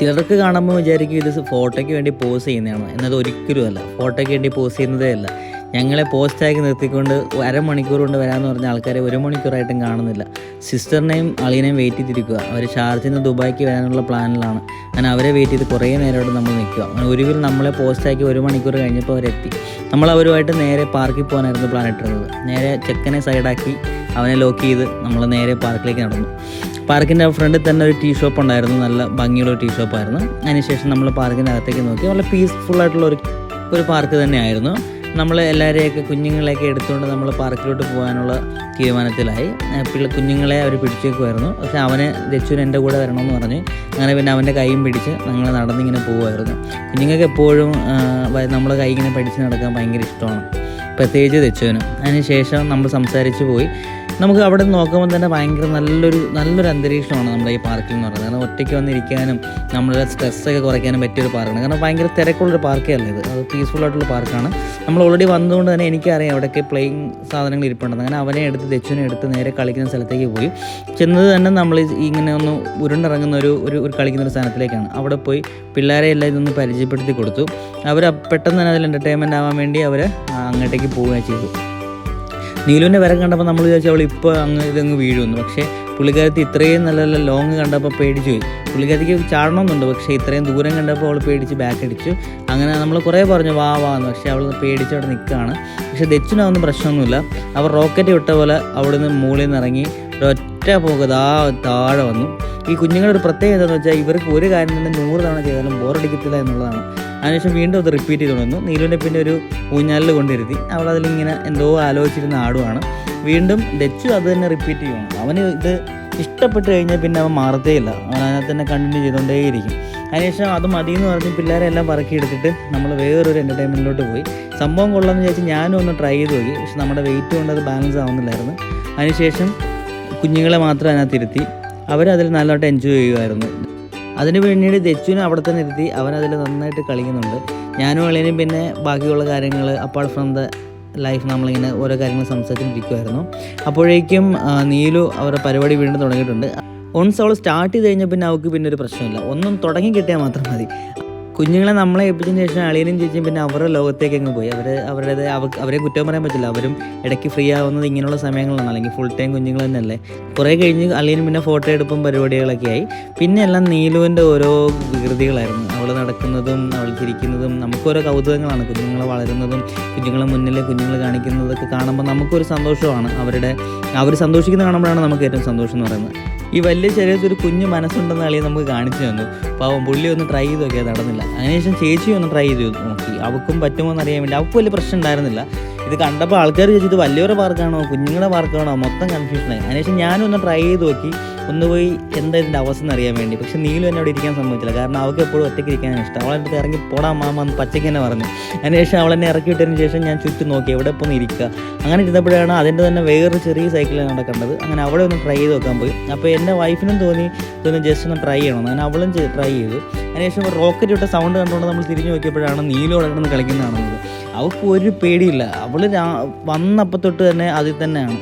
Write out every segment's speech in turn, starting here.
ചിലർക്ക് കാണുമ്പോൾ വിചാരിക്കും ഇത് ഫോട്ടോയ്ക്ക് വേണ്ടി പോസ് ചെയ്യുന്നതാണ്. എന്നത് ഒരിക്കലും അല്ല. ഫോട്ടോയ്ക്ക് വേണ്ടി പോസ് ചെയ്യുന്നതേ അല്ല. ഞങ്ങളെ പോസ്റ്റാക്കി നിർത്തിക്കൊണ്ട് അരമണിക്കൂർ കൊണ്ട് വരാമെന്ന് പറഞ്ഞ ആൾക്കാരെ ഒരു മണിക്കൂറായിട്ടും കാണുന്നില്ല. സിസ്റ്ററിനെയും അളിയനെയും വെയിറ്റ് ചെയ്തിരിക്കുക. അവർ ഷാർജിൽ നിന്ന് ദുബായിക്ക് വരാനുള്ള പ്ലാനിലാണ് അങ്ങനെ അവരെ വെയിറ്റ് ചെയ്ത് കുറേ നേരമായിട്ട് നമ്മൾ നിൽക്കുക. അങ്ങനെ ഒരുവിൽ നമ്മളെ പോസ്റ്റാക്കി ഒരു മണിക്കൂർ കഴിഞ്ഞപ്പോൾ അവരെത്തി. നമ്മൾ അവരുമായിട്ട് നേരെ പാർക്കിൽ പോകാനായിരുന്നു പ്ലാൻ ഇട്ടിരുന്നത്. നേരെ ചെക്കനെ സൈഡാക്കി അവനെ ലോക്ക് ചെയ്ത് നമ്മൾ നേരെ പാർക്കിലേക്ക് നടന്നു. പാർക്കിന്റെ ഫ്രണ്ടിൽ തന്നെ ഒരു ടീ ഷോപ്പ് ഉണ്ടായിരുന്നു. നല്ല ഭംഗിയുള്ള ഒരു ടീ ഷോപ്പായിരുന്നു അതിനുശേഷം നമ്മൾ പാർക്കിന്റെ അകത്തേക്ക് നോക്കി. വളരെ പീസ്ഫുൾ ആയിട്ടുള്ള ഒരു ഒരു പാർക്ക് തന്നെയായിരുന്നു. നമ്മൾ എല്ലാവരെയൊക്കെ കുഞ്ഞുങ്ങളെയൊക്കെ എടുത്തുകൊണ്ട് നമ്മൾ പാർക്കിലോട്ട് പോകാനുള്ള തീരുമാനത്തിലായി. പിള്ളേ കുഞ്ഞുങ്ങളെ അവർ പിടിച്ചേക്കുമായിരുന്നു പക്ഷേ അവനെ ദച്ചുവിന് എന്റെ കൂടെ വരണമെന്ന് പറഞ്ഞ്. അങ്ങനെ പിന്നെ അവന്റെ കൈയും പിടിച്ച് ഞങ്ങൾ നടന്നിങ്ങനെ പോകുമായിരുന്നു കുഞ്ഞുങ്ങൾക്ക് എപ്പോഴും നമ്മൾ കൈ ഇങ്ങനെ പഠിച്ച് നടക്കാൻ ഭയങ്കര ഇഷ്ടമാണ്. പ്രത്യേകിച്ച് ദച്ചുവിന് അതിന് ശേഷം നമ്മൾ സംസാരിച്ച് പോയി. നമുക്ക് അവിടെ നിന്ന് നോക്കുമ്പോൾ തന്നെ ഭയങ്കര നല്ലൊരു നല്ലൊരു അന്തരീക്ഷമാണ് നമ്മുടെ ഈ പാർക്കിൽ എന്ന് പറയുന്നത്. കാരണം ഒറ്റയ്ക്ക് വന്നിരിക്കാനും നമ്മളുടെ സ്ട്രെസ്സൊക്കെ കുറയ്ക്കാനും പറ്റിയൊരു പാർക്കാണ് കാരണം ഭയങ്കര തിരക്കുള്ളൊരു പാർക്കേ അല്ല ഇത്? അത് പീസ്ഫുൾ ആയിട്ടുള്ള പാർക്കാണ് നമ്മൾ ഓൾറെഡി വന്നതുകൊണ്ട് തന്നെ എനിക്കറിയാം അവിടെയൊക്കെ പ്ലേയിങ് സാധനങ്ങൾ ഇരിപ്പുണ്ടെന്ന്. അങ്ങനെ അവനെ എടുത്ത് ദച്ചുവിനെ എടുത്ത് നേരെ കളിക്കുന്ന സ്ഥലത്തേക്ക് പോയി. ചെന്നത് തന്നെ നമ്മൾ ഇങ്ങനെ ഒന്ന് ഉരുണ്ടിറങ്ങുന്ന ഒരു ഒരു കളിക്കുന്ന ഒരു സ്ഥാനത്തിലേക്കാണ് അവിടെ പോയി പിള്ളേരെ എല്ലാം ഇതൊന്ന് പരിചയപ്പെടുത്തി കൊടുത്തു. അവർ പെട്ടെന്ന് തന്നെ അതിൽ എന്റർടൈൻമെന്റ് ആവാൻ വേണ്ടി അവർ അങ്ങോട്ടേക്ക് പോവുകയും ചെയ്തു നീലുവിന്റെ വരം കണ്ടപ്പോൾ നമ്മൾ വിചാരിച്ചു അവൾ ഇപ്പോൾ അങ്ങ് ഇതങ്ങ് വീഴുമെന്ന് പക്ഷേ പുള്ളിക്കാരത്തി ഇത്രയും നല്ല നല്ല ലോങ് കണ്ടപ്പോൾ പേടിച്ചു പോയി. പുള്ളിക്കാരത്തിക്ക് ചാടണമെന്നുണ്ട്. പക്ഷേ ഇത്രയും ദൂരം കണ്ടപ്പോൾ അവൾ പേടിച്ച് ബാക്ക് അടിച്ചു. അങ്ങനെ നമ്മൾ കുറേ പറഞ്ഞു വാ വാ എന്ന്. പക്ഷേ അവൾ പേടിച്ച് അവിടെ നിൽക്കുകയാണ് പക്ഷേ ദച്ചിനൊന്നും പ്രശ്നമൊന്നുമില്ല. അവർ റോക്കറ്റ് വിട്ട പോലെ അവിടുന്ന് മുകളിൽ നിന്ന് ഇറങ്ങി ഒറ്റ പോകത് താഴെ വന്നു. ഈ കുഞ്ഞുങ്ങളുടെ ഒരു പ്രത്യേകത എന്താണെന്ന് വെച്ചാൽ ഇവർക്ക് ഒരു കാര്യം തന്നെ നൂറ് തവണ ചെയ്താലും ബോറടിക്കത്തില്ല എന്നുള്ളതാണ്. അതിനുശേഷം വീണ്ടും അത് റിപ്പീറ്റ് ചെയ്ത് തുടങ്ങുന്നു നീലുവിന്റെ പിന്നെ ഒരു ഊഞ്ഞാലിൽ കൊണ്ടിരുത്തി അവൾ അതിലിങ്ങനെ എന്തോ ആലോചിച്ചിരുന്ന ആടുവാണ്. വീണ്ടും ഡച്ചു അത് തന്നെ റിപ്പീറ്റ് ചെയ്യുന്നു അവന് ഇത് ഇഷ്ടപ്പെട്ട് കഴിഞ്ഞാൽ പിന്നെ അവൻ മാറത്തേയില്ല അവൻ അതിനകത്ത് തന്നെ കണ്ടിന്യൂ ചെയ്തുകൊണ്ടേയിരിക്കും അതിനുശേഷം അത് മതി എന്ന് പറഞ്ഞ് പിള്ളേരെ എല്ലാം പറക്കി എടുത്തിട്ട് നമ്മൾ വേറൊരു എന്റർടൈൻമെന്റിലോട്ട് പോയി. സംഭവം കൊള്ളാമെന്ന് വിചാരിച്ച് ഞാനും ഒന്ന് ട്രൈ ചെയ്ത് നോക്കി. പക്ഷെ നമ്മുടെ വെയിറ്റ് കൊണ്ട് അത് ബാലൻസ് ആവുന്നില്ലായിരുന്നു. അതിനുശേഷം കുഞ്ഞുങ്ങളെ മാത്രം അതിനകത്ത് ഇരുത്തി. അവരതിൽ നല്ലതായിട്ട് എൻജോയ് ചെയ്യുമായിരുന്നു അതിന് പിന്നീട് ദച്ചുവിനെ അവിടെ തന്നെ ഇരുത്തി അവൻ അതിൽ നന്നായിട്ട് കളിക്കുന്നുണ്ട്. ഞാനും അളിയനും പിന്നെ ബാക്കിയുള്ള കാര്യങ്ങൾ അപ്പാർട്ട് ഫ്രം ദ ലൈഫ് നമ്മളിങ്ങനെ ഓരോ കാര്യങ്ങൾ സംസാരിച്ചുകൊണ്ടിരിക്കുമായിരുന്നു അപ്പോഴേക്കും നീലു അവരുടെ പരിപാടി വീണ്ടും തുടങ്ങിയിട്ടുണ്ട്. ഒൺസ് അവൾ സ്റ്റാർട്ട് ചെയ്ത് കഴിഞ്ഞാൽ പിന്നെ അവൾക്ക് പിന്നെ ഒരു പ്രശ്നമില്ല. ഒന്നും തുടങ്ങി കിട്ടിയാൽ മാത്രം മതി. കുഞ്ഞുങ്ങളെ നമ്മളെ ഏൽപ്പിച്ചതിന് ശേഷം അളിയനും ചേച്ചിയും പിന്നെ അവരുടെ ലോകത്തേക്ക് അങ്ങ് പോയി. അവർ അവരുടെ അവരെ കുറ്റം പറയാൻ പറ്റില്ല. അവരും ഇടയ്ക്ക് ഫ്രീ ആവുന്നത് ഇങ്ങനെയുള്ള സമയങ്ങളാണ് അല്ലെങ്കിൽ ഫുൾ ടൈം കുഞ്ഞുങ്ങൾ തന്നെയല്ലേ. കുറേ കഴിഞ്ഞ് അളിയനും പിന്നെ ഫോട്ടോ എടുപ്പും പരിപാടികളൊക്കെ ആയി. പിന്നെ എല്ലാം നീലുവിന്റെ ഓരോ വികൃതികളായിരുന്നു. അവൾ നടക്കുന്നതും അവൾ ചിരിക്കുന്നതും നമുക്കോരോ കൗതുകങ്ങളാണ്. കുഞ്ഞുങ്ങൾ വളരുന്നതും കുഞ്ഞുങ്ങളെ മുന്നിൽ കുഞ്ഞുങ്ങൾ കാണിക്കുന്നതൊക്കെ കാണുമ്പോൾ നമുക്കൊരു സന്തോഷമാണ്. അവരുടെ അവർ സന്തോഷിക്കുന്ന കാണുമ്പോഴാണ് നമുക്ക് ഏറ്റവും സന്തോഷം എന്ന് പറയുന്നത്. ഈ വലിയ ശരീരത്തിൽ ഒരു കുഞ്ഞു മനസ്സുണ്ടെന്ന് അളിയെ നമുക്ക് കാണിച്ചു തന്നു. പാവം പുള്ളി ഒന്ന് ട്രൈ ചെയ്ത് നോക്കിയാൽ നടന്നില്ല. അതിനുശേഷം ചേച്ചി ഒന്ന് ട്രൈ ചെയ്ത്. നോക്കി അവക്കും പറ്റുമോ എന്നറിയാൻ വേണ്ടി. അവൾക്ക് വലിയ പ്രശ്നം ഉണ്ടായിരുന്നില്ല. ഇത് കണ്ടപ്പോൾ ആൾക്കാർ ചോദിച്ചു ഇത് വലിയൊരു പാർക്കാണോ? കുഞ്ഞുങ്ങളുടെ പാർക്കാണോ? മൊത്തം കൺഫ്യൂഷനായി അതിനുശേഷം ഞാനൊന്ന് ട്രൈ ചെയ്ത് നോക്കി. ഒന്ന് പോയി എന്താ ഇതിന്റെ അവസ്ഥ എന്ന് അറിയാൻ വേണ്ടി. പക്ഷെ നീലും എന്നെ അവിടെ ഇരിക്കാൻ സമ്മതിച്ചില്ല. കാരണം അവൾക്ക് എപ്പോഴും ഒറ്റയ്ക്ക് ഇരിക്കാനാണ് ഇഷ്ടം. അവളെ അടുത്ത് ഇറങ്ങി പോടാ മാമ എന്ന് പച്ചയ്ക്ക് തന്നെ പറഞ്ഞു. അതിനുശേഷം അവളെന്നെ ഇറക്കി വിട്ടതിന് ശേഷം ഞാൻ ചുറ്റും നോക്കി. എവിടെ ഇപ്പോൾ ഇരിക്കുക. അങ്ങനെ ഇരുന്നപ്പോഴാണ് അതിന്റെ തന്നെ വേറൊരു ചെറിയ സൈക്കിളാണ് അവിടെ കണ്ടത്. അങ്ങനെ അവിടെ ഒന്ന് ട്രൈ ചെയ്ത് നോക്കാൻ പോയി. അപ്പോൾ എന്റെ വൈഫിനും തോന്നി ഇതൊന്ന് ജസ്റ്റ് ഒന്ന് ട്രൈ ചെയ്യണം. അങ്ങനെ അവളും ട്രൈ ചെയ്തു. അതിനുശേഷം റോക്കറ്റ് വിട്ട സൗണ്ട് കണ്ടുകൊണ്ട് നമ്മൾ തിരിഞ്ഞു നോക്കിയപ്പോഴാണ് നീലു അവിടെ കിടന്ന് കളിക്കുന്നതാണെന്നത്. അവൾക്ക് ഒരു പേടിയില്ല. അവൾ വന്നപ്പോൾ തൊട്ട് തന്നെ അതിൽ തന്നെയാണ്.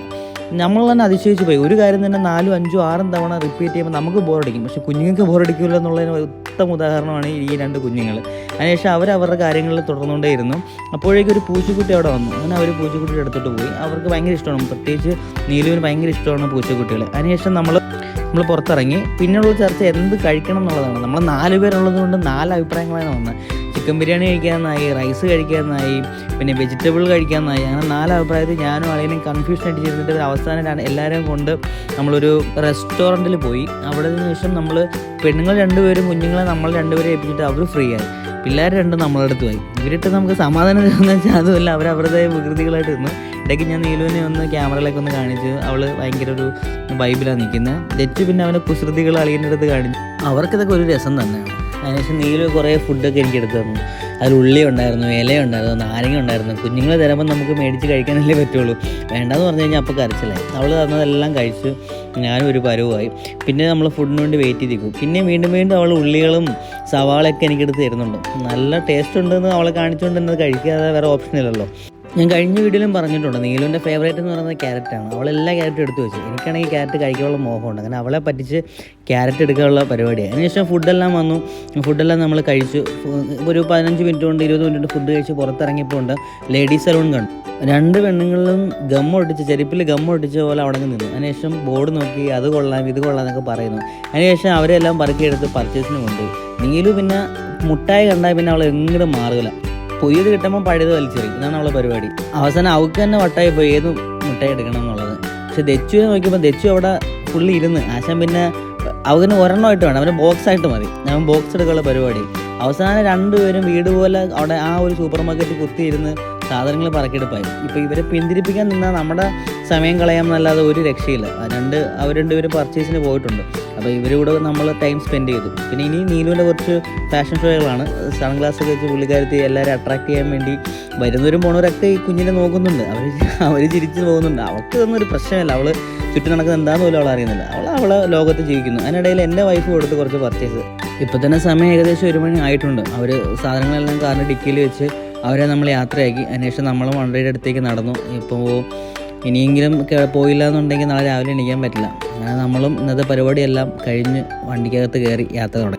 നമ്മൾ തന്നെ അതിശയിച്ച് പോയി. ഒരു കാര്യം തന്നെ നാലും അഞ്ചും ആറും തവണ റിപ്പീറ്റ് ചെയ്യുമ്പോൾ നമുക്ക് ബോറടിക്കും പക്ഷെ കുഞ്ഞുങ്ങൾക്ക് ബോറടിക്കില്ല എന്നുള്ളതിന് ഉത്തമ ഉദാഹരണമാണ് ഈ രണ്ട് കുഞ്ഞുങ്ങൾ അതിനുശേഷം അവർ അവരുടെ കാര്യങ്ങളിൽ തുടർന്നുകൊണ്ടേയിരുന്നു. അപ്പോഴേക്കും ഒരു പൂച്ചക്കുട്ടി അവിടെ വന്നു. അങ്ങനെ അവർ പൂച്ചക്കുട്ടിയുടെ അടുത്തോട്ട് പോയി. അവർക്ക് ഭയങ്കര ഇഷ്ടമാണ്. പ്രത്യേകിച്ച് നീലുവിന് ഭയങ്കര ഇഷ്ടമാണ് പൂച്ചക്കുട്ടികൾ അതിനുശേഷം നമ്മൾ നമ്മൾ പുറത്തിറങ്ങി. പിന്നെയുള്ള ചർച്ച എന്ത് കഴിക്കണം എന്നുള്ളതാണ്. നമ്മൾ നാല് പേരുള്ളത് കൊണ്ട് നാല് അഭിപ്രായങ്ങളാണ് വന്നത്. ചിക്കൻ ബിരിയാണി കഴിക്കാമെന്നായി റൈസ് കഴിക്കാമെന്നായി പിന്നെ വെജിറ്റബിൾ കഴിക്കാമെന്നായി അങ്ങനെ നാല് അഭിപ്രായത്തിൽ ഞാനും അളിയനും കൺഫ്യൂഷൻ അടിച്ചിരുന്നിട്ട് ഒരു അവസാനം രണ്ട് എല്ലാവരെയും കൊണ്ട് നമ്മളൊരു റെസ്റ്റോറന്റിൽ പോയി. അവിടെ നിന്ന് ശേഷം നമ്മൾ പെണ്ണുങ്ങൾ രണ്ടുപേരും കുഞ്ഞുങ്ങളെ നമ്മൾ രണ്ടുപേരും ഏൽപ്പിച്ചിട്ട് അവർ ഫ്രീ ആയി. പിള്ളേർ രണ്ടും നമ്മളെ അടുത്ത് പോയി. ഇവരിട്ട് നമുക്ക് സമാധാനം തരുന്ന വെച്ചാൽ അതുമല്ല അവർ അവരുടെ വികൃതികളായിട്ട് ഇരുന്നു ഇടയ്ക്ക് ഞാൻ നീലുവിനെ ഒന്ന് ക്യാമറയിലൊക്കെ ഒന്ന് കാണിച്ച് അവൾ ഭയങ്കര ഒരു വൈബിലാണ് നിൽക്കുന്നത് ജെറ്റ് പിന്നെ അവന്റെ കുസൃതികൾ അളിയന്റെ അടുത്ത് കാണിച്ചു. അവർക്കിതൊക്കെ ഒരു രസം തന്നെയാണ്. അതിനുശേഷം നീല കുറേ ഫുഡൊക്കെ എനിക്ക് എടുത്തു തന്നു. അതിൽ ഉള്ളി ഉണ്ടായിരുന്നു ഇല ഉണ്ടായിരുന്നു നാരങ്ങ ഉണ്ടായിരുന്നു. കുഞ്ഞുങ്ങൾ തരുമ്പോൾ നമുക്ക് മേടിച്ച് കഴിക്കാനല്ലേ പറ്റുള്ളൂ. വേണ്ടെന്ന് പറഞ്ഞു കഴിഞ്ഞാൽ അപ്പോൾ കരച്ചിലായി. അവൾ തന്നതെല്ലാം കഴിച്ച് ഞാനും ഒരു പരുവായി. പിന്നെ നമ്മൾ ഫുഡിന് വേണ്ടി വെയിറ്റ് ചെയ്തിരിക്കും. പിന്നെ വീണ്ടും വീണ്ടും അവൾ ഉള്ളികളും സവാളയൊക്കെ എനിക്കെടുത്ത് തരുന്നുണ്ട്. നല്ല ടേസ്റ്റ് ഉണ്ടെന്ന് അവളെ കാണിച്ചുകൊണ്ട് എന്നത് കഴിക്കാതെ വേറെ ഓപ്ഷൻ ഇല്ലല്ലോ. ഞാൻ കഴിഞ്ഞ വീഡിയോയിലും പറഞ്ഞിട്ടുണ്ട് നീലുവിന്റെ ഫേവറേറ്റ് എന്ന് പറയുന്നത് ക്യാരറ്റാണ് അവൾ എല്ലാ ക്യാരറ്റും എടുത്തു വെച്ചു. എനിക്കാണെങ്കിൽ ക്യാരറ്റ് കഴിക്കാനുള്ള മോഹമുണ്ട്. അങ്ങനെ അവളെ പറ്റിച്ച് ക്യാരറ്റ് എടുക്കാനുള്ള പരിപാടിയാണ് അതിനുശേഷം ഫുഡെല്ലാം വന്നു. ഫുഡെല്ലാം നമ്മൾ കഴിച്ചു. ഒരു പതിനഞ്ച് മിനിറ്റ് കൊണ്ട് ഇരുപത് മിനിറ്റ് ഫുഡ് കഴിച്ച് പുറത്തിറങ്ങിയപ്പോൾ ഉണ്ട് ലേഡീസ് സലൂൺ കണ്ടു രണ്ട് പെണ്ണുങ്ങളിലും ഗം ഒട്ടിച്ച് ചെരുപ്പിൽ ഗം ഒട്ടിച്ച പോലെ അവിടെ നിന്നു. അതിനുശേഷം ബോർഡ് നോക്കി അത് കൊള്ളാം ഇത് കൊള്ളാം എന്നൊക്കെ പറയുന്നു. അതിനുശേഷം അവരെല്ലാം പറക്കിയെടുത്ത് പർച്ചേസിന് കൊണ്ടുപോയി. നീലു പിന്നെ മുട്ടായി കണ്ടാൽ പിന്നെ അവൾ എങ്ങോട്ടും മാറുകയില്ല. പുതിയത് കിട്ടുമ്പോൾ പഴയത് വലിച്ചെറിയും. ഇതാണ് അവളെ പരിപാടി. അവസാനം അവൾക്ക് തന്നെ വട്ടായി പോയി ഏത് മുട്ടായി എടുക്കണം എന്നുള്ളത്. പക്ഷെ ദച്ചുവിനെ നോക്കിയപ്പോൾ ദച്ചു അവിടെ ഫുള്ളി ഇരുന്ന്. ആശാൻ പിന്നെ അവന് ഒരെണ്ണമായിട്ട് വേണം. അവന് ബോക്സ് ആയിട്ട് മതി. ഞാൻ ബോക്സ് എടുക്കാനുള്ള പരിപാടി. അവസാനം രണ്ടുപേരും വീട് പോലെ അവിടെ ആ ഒരു സൂപ്പർ മാർക്കറ്റിൽ കുത്തിയിരുന്ന് സാധനങ്ങൾ പറക്കെടുപ്പായി ഇപ്പോൾ ഇവരെ പിന്തിരിപ്പിക്കാൻ നിന്നാൽ നമ്മുടെ സമയം കളയാമെന്നല്ലാതെ ഒരു രക്ഷയില്ല. രണ്ട് അവർ രണ്ടുപേരും പർച്ചേസിന് പോയിട്ടുണ്ട്. അപ്പോൾ ഇവരൂടെ നമ്മൾ ടൈം സ്പെൻഡ് ചെയ്തു. പിന്നെ ഇനി നീലുവിന്റെ കുറച്ച് ഫാഷൻ ഷോകളാണ് സൺഗ്ലാസ് ഒക്കെ വെച്ച് പുള്ളിക്കാരത്തി എല്ലാവരും അട്രാക്ട് ചെയ്യാൻ വേണ്ടി വരുന്നവരും പോണവരൊക്കെ ഈ കുഞ്ഞിനെ നോക്കുന്നുണ്ട്. അവർ അവർ ചിരിച്ച് പോകുന്നുണ്ട്. അവൾക്ക് ഒരു പ്രശ്നമല്ല. അവൾ ചുറ്റും നടക്കുന്നത് എന്താണെന്ന് പോലും അവൾ അറിയുന്നില്ല. അവൾ അവളെ ലോകത്ത് ജീവിക്കുന്നു. അതിനിടയിൽ എന്റെ വൈഫ് കൊടുത്ത് കുറച്ച് പർച്ചേസ് ഇപ്പം തന്നെ സമയം ഏകദേശം ഒരു മണി ആയിട്ടുണ്ട്. അവർ സാധനങ്ങളെല്ലാം കാറിന്റെ ഡിക്കിയിൽ വെച്ച് അവരെ നമ്മൾ യാത്രയാക്കി. അതിനുശേഷം നമ്മൾ വണ്ടിയുടെ അടുത്തേക്ക് നടന്നു. ഇപ്പോൾ ഇനിയെങ്കിലും പോയില്ല എന്നുണ്ടെങ്കിൽ നാളെ രാവിലെ എണീക്കാൻ പറ്റില്ല. അങ്ങനെ നമ്മളും ഇന്നത്തെ പരിപാടിയെല്ലാം കഴിഞ്ഞ് വണ്ടിക്കകത്ത് കയറി യാത്ര തുടങ്ങി.